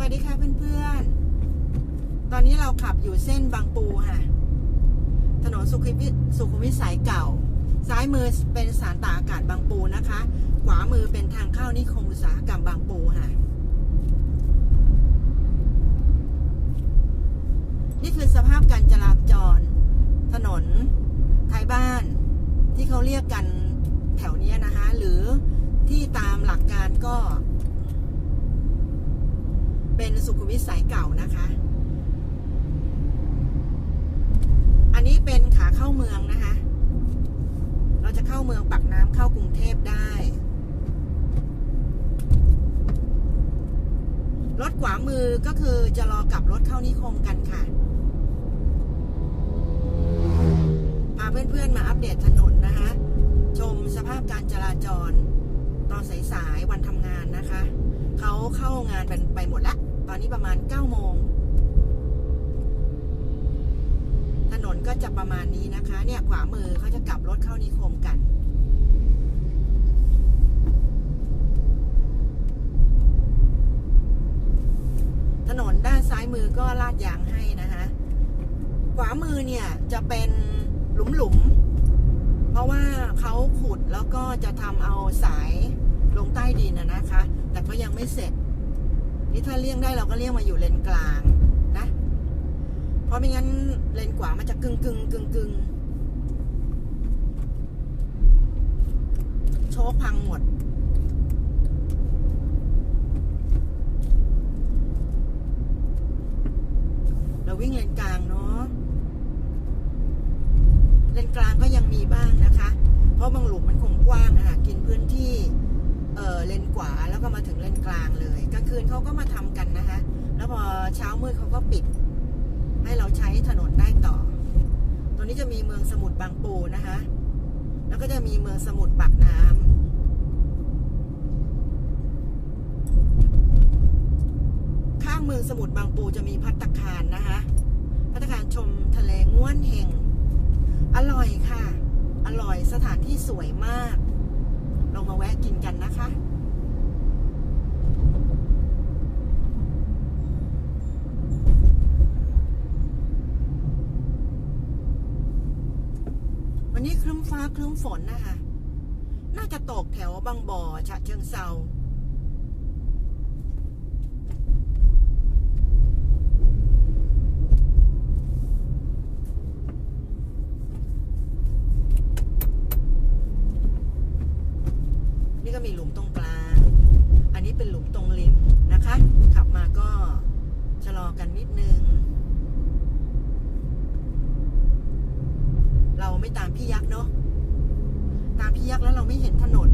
วัสดีค่ะเพื่อนๆ ตอนนี้เราขับอยู่เส้นบางปูค่ะ ถนนสุขุมวิทสุขุมวิทสายเก่า ซ้ายมือเป็นสารตาอากาศบางปูนะคะ ขวามือเป็นทางเข้านิคมอุตสาหกรรมบางปูค่ะ นี่คือสภาพการจราจร ถนนท้ายบ้านที่เขาเรียกกันแถวเนี้ยนะคะ หรือที่ตามหลักการก็ เป็นสุขุมวิทสายเก่านะคะ อันนี้เป็นขาเข้าเมืองนะคะ เราจะเข้าเมืองปักน้ำเข้ากรุงเทพได้ รถขวามือก็คือจะรอกลับรถเข้านิคมกันค่ะ พาเพื่อนๆมาอัปเดตถนนนะคะ ชมสภาพการจราจร ตอนสายๆวันทำงาน เข้างานเป็นไปหมดแล้วตอนนี้ประมาณ9โมง ถนนก็จะประมาณนี้นะคะ เนี่ยขวามือเขาจะกลับรถเข้านิคมกันถนนด้านซ้ายมือก็ลาดยางให้นะคะขวามือเนี่ยจะเป็นหลุมๆเพราะว่าเขาขุดแล้วก็จะทำเอาสาย ลงใต้ดินนะนะคะ แต่ก็ยังไม่เสร็จ นี่ถ้าเลี่ยงได้เราก็เลี่ยงมาอยู่เลนกลางนะ เพราะไม่งั้นเลนขวามันจะกึ่งกึ่งกึ่งกึ่งโชคพังหมดเราวิ่งเลนกลางเนาะ เลนกลางก็ยังมีบ้างนะคะ เพราะบางหลุมมันคงกว้างอะค่ะกินพื้นที่ เออเลนขวา แล้วก็มาถึงเลนกลางเลยกลางคืนเขาก็มาทำกันนะคะ แล้วพอเช้ามืดเขาก็ปิด ให้เราใช้ถนนได้ต่อ ตรงนี้จะมีเมืองสมุทรบางปูนะคะ แล้วก็จะมีเมืองสมุทรปากน้ำข้างเมืองสมุทรบางปูจะมีพัตตาคารนะคะ พัตตาคารชมทะเลง้วนเฮงอร่อยค่ะ อร่อยสถานที่สวยมากลงมาแวะกินกันนะคะ วันนี้ครึ้มฟ้าครึ้มฝนนะคะ น่าจะตกแถวบางบ่อฉะเชิงเซานี่ก็มีหลุมตรงกลาง อันนี้เป็นหลุมตรงริมนะคะ ขับมาก็ชะลอกันนิดนึง เราไม่ตามพี่ยักษ์เนาะตามพี่ยักษ์แล้วเราไม่เห็นถนน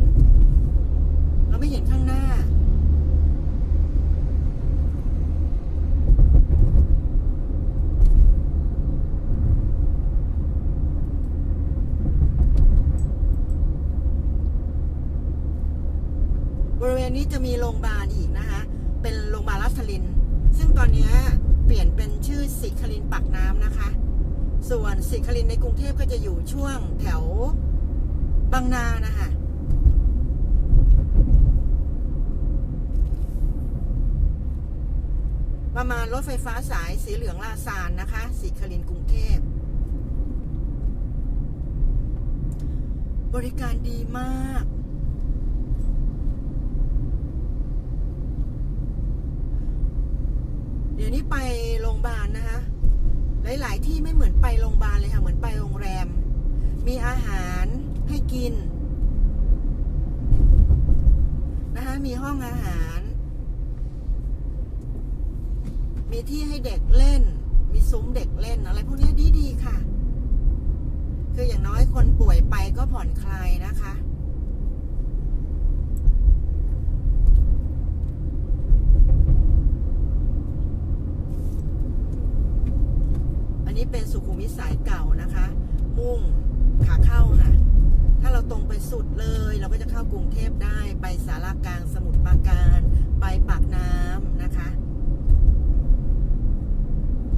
เราไม่เห็นข้างหน้า บริเวณนี้จะมีโรงพยาบาลอีกนะคะ เป็นโรงพยาบาลรัชลิน ซึ่งตอนนี้เปลี่ยนเป็นชื่อสิคลินปักน้ำนะคะ ส่วนสิคลินในกรุงเทพก็จะอยู่ช่วงแถวบางนานะคะประมาณรถไฟฟ้าสายสีเหลืองลาซานนะคะสิคลินกรุงเทพ บริการดีมาก เดี๋ยวนี้ไปโรงพยาบาลนะคะ หลาย ๆ ที่ไม่เหมือนไปโรงพยาบาลเลยค่ะ เหมือนไปโรงแรม มีอาหารให้กิน นะคะ มีห้องอาหาร มีที่ให้เด็กเล่น มีซุ้มเด็กเล่น อะไรพวกนี้ดี ๆ ค่ะ คืออย่างน้อยคนป่วยไปก็ผ่อนคลายนะคะ นี้เป็นสุขุมวิทสายเก่านะคะ มุ่งขาเข้าค่ะ ถ้าเราตรงไปสุดเลย เราก็จะเข้ากรุงเทพได้ ไปสารากลางสมุทรปราการ ไปปากน้ำนะคะ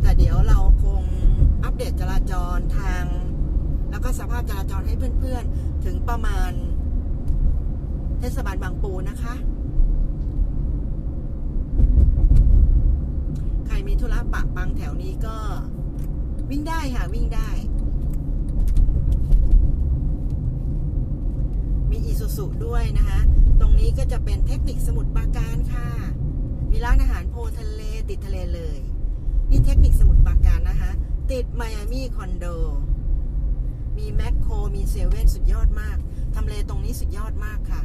แต่เดี๋ยวเราคงอัปเดตจราจรทาง แล้วก็สภาพจราจรให้เพื่อนๆ ถึงประมาณ เทศบาลบางปูนะคะปะปังแถวนี้ก็ วิ่งได้ค่ะ วิ่งได้ มีอีซูซุด้วยนะคะ ตรงนี้ก็จะเป็นเทคนิคสมุทรปราการค่ะ มีร้านอาหารโพทะเลติดทะเลเลย นี่เทคนิคสมุทรปราการนะคะ ติดไมอามี่คอนโด มีแมคโคร มีเซเว่นสุดยอดมาก ทำเลตรงนี้สุดยอดมากค่ะ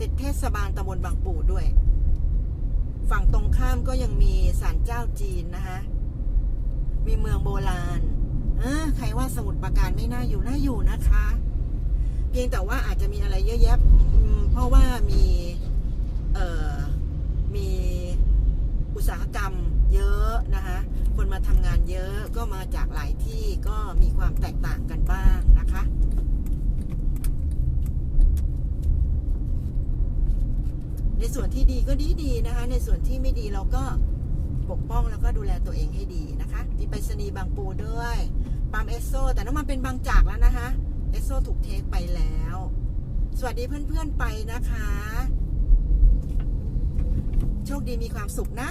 ติดเทศบาลตำบลบางปูด้วย ฝั่งตรงข้ามก็ยังมีศาลเจ้าจีนนะคะ มีเมืองโบราณเออใครว่าสมุทรปราการไม่น่าอยู่น่าอยู่นะคะ เพียงแต่ว่าอาจจะมีอะไรเยอะแยะเพราะว่ามีเอ่อมีอุตสาหกรรมเยอะนะคะ คนมาทำงานเยอะก็มาจากหลายที่ก็มีความแตกต่างกันบ้างนะคะในส่วนที่ดีก็ดีดีๆนะคะ ในส่วนที่ไม่ดีเราก็ ปกป้องแล้วก็ดูแลตัวเองให้ดีนะคะมีไปรษณีย์บางปูด้วยปั๊มเอสโซแต่น้ำมันเป็นบางจากแล้วนะคะเอสโซถูกเทคไปแล้ว สวัสดีเพื่อนๆไปนะคะ โชคดีมีความสุขนะ